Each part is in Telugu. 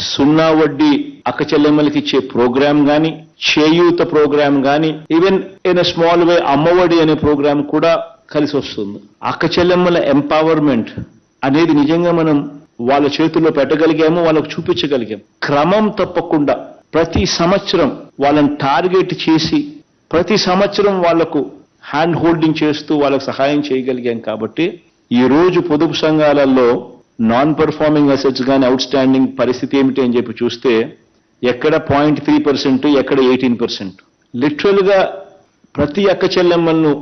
సున్నా వడ్డీ అక్క చెల్లెమ్మలకి ఇచ్చే ప్రోగ్రామ్ గాని చేయూత ప్రోగ్రామ్ గాని even in small way Amma Vodi అనే ప్రోగ్రామ్ కూడా కలిసి వస్తుంది అక్క చెల్లెమ్మల ఎంపవర్మెంట్ అనేది నిజంగా మనం వాళ్ళ చేతుల్లో పెట్టగలిగాము వాళ్ళకు చూపించగలిగాం. క్రమం తప్పకుండా ప్రతి సంవత్సరం వాళ్ళని టార్గెట్ చేసి ప్రతి సంవత్సరం వాళ్ళకు హ్యాండ్ హోల్డింగ్ చేస్తూ వాళ్ళకు సహాయం చేయగలిగాం కాబట్టి ఈ రోజు పొదుపు సంఘాలలో నాన్ పర్ఫార్మింగ్ అసెట్స్ కానీ అవుట్ స్టాండింగ్ పరిస్థితి ఏమిటి అని చెప్పి చూస్తే ఎక్కడ పాయింట్ త్రీ పర్సెంట్ ఎక్కడ ఎయిటీన్ పర్సెంట్ లిటరల్గా ప్రతి అక్క చెల్లెమ్మలను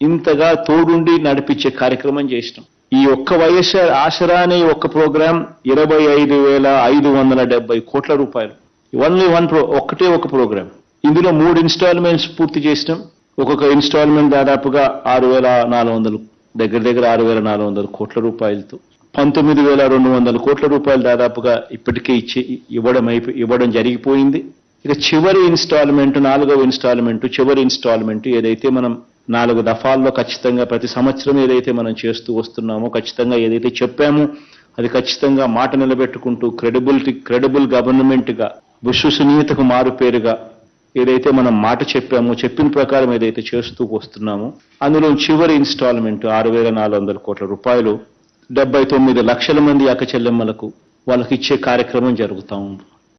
ఇంతగా తోడుండి నడిపించే కార్యక్రమం చేసినాం. ఈ ఒక్క వైఎస్ఆర్ ఆసరా అనే ఒక్క ప్రోగ్రాం ఇరవై ఐదు వేల ఐదు వందల డెబ్బై కోట్ల రూపాయలు. ఓన్లీ వన్ ప్రో ఒక్కటే ఒక ప్రోగ్రాం. ఇందులో మూడు ఇన్స్టాల్మెంట్స్ పూర్తి చేసినాం. ఒక్కొక్క ఇన్స్టాల్మెంట్ దాదాపుగా ఆరు వేల నాలుగు వందలు దగ్గర దగ్గర ఆరు వేల నాలుగు వందల కోట్ల రూపాయలతో. పంతొమ్మిది వేల రెండు వందల కోట్ల రూపాయలు దాదాపుగా ఇప్పటికే ఇచ్చి ఇవ్వడం అయిపో ఇవ్వడం జరిగిపోయింది. ఇక చివరి ఇన్స్టాల్మెంట్ నాలుగవ ఇన్స్టాల్మెంట్ చివరి ఇన్స్టాల్మెంట్ ఏదైతే మనం నాలుగు దఫాల్లో ఖచ్చితంగా ప్రతి సంవత్సరం ఏదైతే మనం చేస్తూ వస్తున్నామో ఖచ్చితంగా ఏదైతే చెప్పామో అది ఖచ్చితంగా మాట నిలబెట్టుకుంటూ క్రెడిబిలిటీ క్రెడిబుల్ గవర్నమెంట్గా విశ్వసనీయతకు మారు పేరుగా ఏదైతే మనం మాట చెప్పామో చెప్పిన ప్రకారం ఏదైతే చేస్తూ వస్తున్నామో అందులో చివరి ఇన్స్టాల్మెంట్ ఆరు వేల నాలుగు వందల కోట్ల రూపాయలు డెబ్బై తొమ్మిది లక్షల మంది అక్క చెల్లెమ్మలకు వాళ్ళకి ఇచ్చే కార్యక్రమం జరుగుతూ ఉంది.